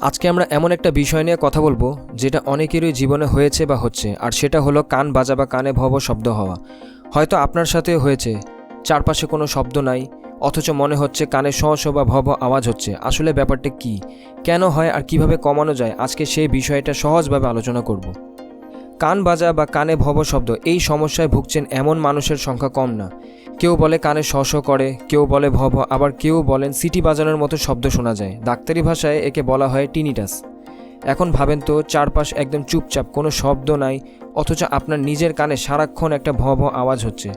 আজকে আমরা এমন একটা বিষয় নিয়ে কথা বলব যেটা অনেকেরই জীবনে হয়েছে বা হচ্ছে, আর সেটা হলো কান বাজা বা কানে ভব শব্দ হওয়া। হয়তো আপনার সাথে হয়েছে, চারপাশে কোনো শব্দ নাই, অথচ মনে হচ্ছে কানে শ বা ভব আওয়াজ হচ্ছে। আসলে ব্যাপারটা কি? কেন হয় আর কীভাবে কমানো যায়? আজকে সেই বিষয়টা সহজভাবে আলোচনা করব। কান বাজা বা কানে ভব শব্দ, এই সমস্যায় ভুগছেন এমন মানুষের সংখ্যা কম না। কেউ বলে কানে শ করে, কেউ বলে ভব আবার কেউ বলেন সিটি বাজানোর মতো শব্দ শোনা যায়। ডাক্তারি ভাষায় একে বলা হয় টিনিটাস। এখন ভাবেন তো, চারপাশ একদম চুপচাপ, কোনো শব্দ নাই, অথচ আপনার নিজের কানে সারাক্ষণ একটা ভ ভ আওয়াজ হচ্ছে।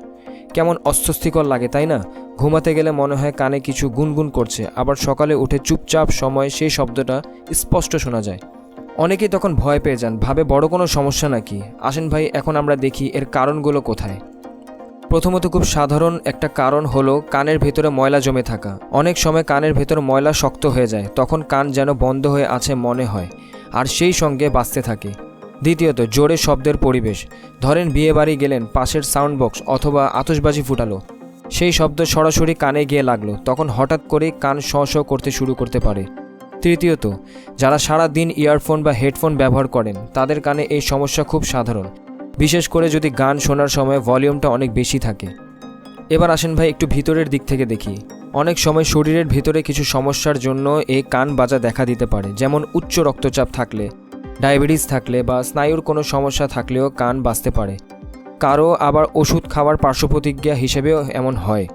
কেমন অস্বস্তিকর লাগে, তাই না? ঘুমাতে গেলে মনে হয় কানে কিছু গুনগুন করছে, আবার সকালে উঠে চুপচাপ সময় সেই শব্দটা স্পষ্ট শোনা যায়। অনেকেই তখন ভয় পেয়ে যান, ভাবে বড় কোনো সমস্যা নাকি? আসেন ভাই, এখন আমরা দেখি এর কারণগুলো কোথায়। প্রথমত খুব সাধারণ একটা কারণ হলো কানের ভেতরে ময়লা জমে থাকা। অনেক সময় কানের ভেতর ময়লা শক্ত হয়ে যায়, তখন কান যেন বন্ধ হয়ে আছে মনে হয়, আর সেই সঙ্গে বাঁচতে থাকে। দ্বিতীয়ত, জোরে শব্দের পরিবেশ। ধরেন বিয়ে বাড়ি গেলেন, পাশের সাউন্ড বক্স অথবা আতশবাজি ফুটালো। সেই শব্দ সরাসরি কানে গিয়ে লাগল, তখন হঠাৎ করেই কান শ করতে শুরু করতে পারে। তৃতীয়ত, যারা সারা দিন ইয়ারফোন বা হেডফোন ব্যবহার করেন, তাদের কানে এই সমস্যা খুব সাধারণ। বিশেষ করে যদি গান শোনার সময় ভলিউমটা অনেক বেশি থাকে। এবার আসেন ভাই একটু ভিতরের দিক থেকে দেখি। অনেক সময় শরীরের ভিতরে কিছু সমস্যার জন্য এই কান বাজা দেখা দিতে পারে, যেমন উচ্চ রক্তচাপ থাকলে, ডায়াবেটিস থাকলে বা স্নায়ুর কোনো সমস্যা থাকলেও কান বাজতে পারে। কারও আবার ওষুধ খাওয়ার পার্শ্বপ্রতিক্রিয়া হিসেবেও এমন হয়।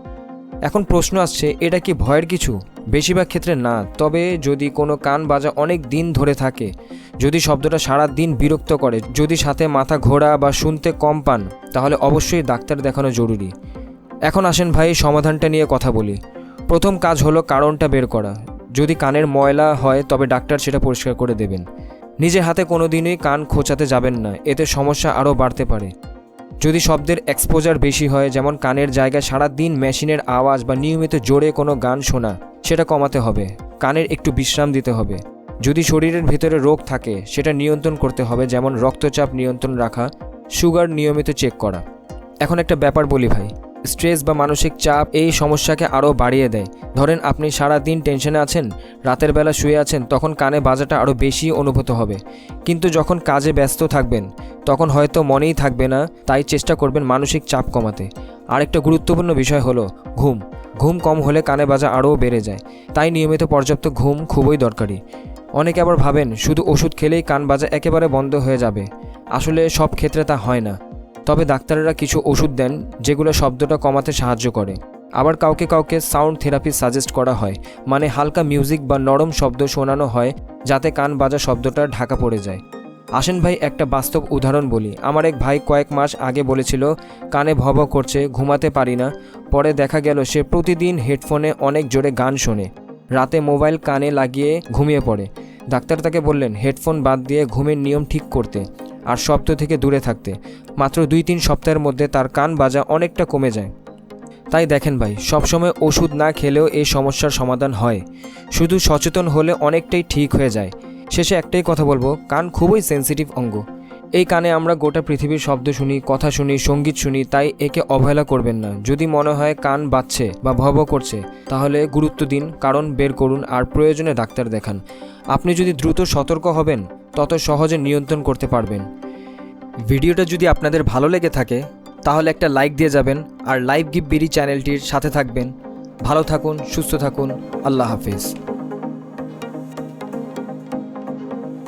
এখন প্রশ্ন আসছে, এটা কি ভয়ের কিছু? বেশিরভাগ ক্ষেত্রে না, তবে যদি কোনো কান বাজা অনেক দিন ধরে থাকে, যদি শব্দটা সারা দিন বিরক্ত করে, যদি সাথে মাথা ঘোরা বা শুনতে কম পান, তাহলে অবশ্যই ডাক্তার দেখানো জরুরি। এখন আসেন ভাই, সমাধানটা নিয়ে কথা বলি। প্রথম কাজ হলো কারণটা বের করা। যদি কানের ময়লা হয়, তবে ডাক্তার সেটা পরিষ্কার করে দেবেন। নিজের হাতে কোনো দিনই কান খোঁচাতে যাবেন না, এতে সমস্যা আরও বাড়তে পারে। যদি শব্দের এক্সপোজার বেশি হয়, যেমন কানের জায়গায় সারা দিন মেশিনের আওয়াজ বা নিয়মিত জোরে কোনো গান শোনা, সেটা কমাতে হবে। কানের একটু বিশ্রাম দিতে হবে। যদি শরীরের ভিতরে রোগ থাকে, সেটা নিয়ন্ত্রণ করতে হবে, যেমন রক্তচাপ নিয়ন্ত্রণ রাখা, সুগার নিয়মিত চেক করা। এখন একটা ব্যাপার বলি ভাই। স্ট্রেস বা মানসিক চাপ এই সমস্যাকে আরও বাড়িয়ে দেয়। ধরেন আপনি সারা দিন টেনশনে আছেন, রাতের বেলা শুয়ে আছেন, তখন কানে বাজাটা আরও বেশি অনুভূত হবে। কিন্তু যখন কাজে ব্যস্ত থাকবেন, তখন হয়তো মনেই থাকবে না, তাই চেষ্টা করবেন মানসিক চাপ কমাতে। আরেকটা গুরুত্বপূর্ণ বিষয় হলো ঘুম। ঘুম কম হলে কানে বাজা আরও বেড়ে যায়, তাই নিয়মিত পর্যাপ্ত ঘুম খুবই দরকারি। অনেকে আবার ভাবেন, শুধু ওষুধ খেলেই কান বাজা একেবারে বন্ধ হয়ে যাবে। আসলে সব ক্ষেত্রে তা হয় না। তবে ডাক্তারেরা কিছু ওষুধ দেন যেগুলো শব্দটা কমাতে সাহায্য করে। আবার কাউকে কাউকে সাউন্ড থেরাপি সাজেস্ট করা হয় মানে হালকা মিউজিক বা নরম শব্দ শোনানো হয় যাতে কান বাজা শব্দটা ঢাকা পড়ে যায়। আসেন ভাই, একটা বাস্তব উদাহরণ বলি। আমার এক ভাই কয়েক মাস আগে বলেছিল, কানে ভব করছে, ঘুমাতে পারি না। পরে দেখা গেল সে প্রতিদিন হেডফোনে অনেক জোরে গান শোনে। রাতে মোবাইল কানে লাগিয়ে ঘুমিয়ে পড়ে। ডাক্তার তাকে বললেন, হেডফোন বাদ দিয়ে ঘুমের নিয়ম ঠিক করতে। আর শব্দ থেকে দূরে থাকতে। মাত্র দুই তিন সপ্তাহের মধ্যে তার কান বাজা অনেকটা কমে যায়। তাই দেখেন ভাই, সবসময় ওষুধ না খেলেও এই সমস্যার সমাধান হয়। শুধু সচেতন হলে অনেকটাই ঠিক হয়ে যায়। শেষে একটাই কথা বলব, কান খুবই সেন্সিটিভ অঙ্গ। এই কানে আমরা গোটা পৃথিবীর শব্দ শুনি, কথা শুনি, সংগীত শুনি, তাই একে অবহেলা করবেন না। যদি মনে হয় কান বাজছে বা ভব করছে, তাহলে গুরুত্ব দিন, কারণ বের করুন আর প্রয়োজনে ডাক্তার দেখান। আপনি যদি দ্রুত সতর্ক হবেন তত সহজে নিয়ন্ত্রণ করতে পারবেন। ভিডিওটা যদি আপনাদের ভালো লেগে থাকে, তাহলে একটা লাইক দিয়ে যাবেন আর লাইভ গিভ বিডি চ্যানেলটির সাথে থাকবেন। ভালো থাকুন, সুস্থ থাকুন, আল্লাহ হাফিজ।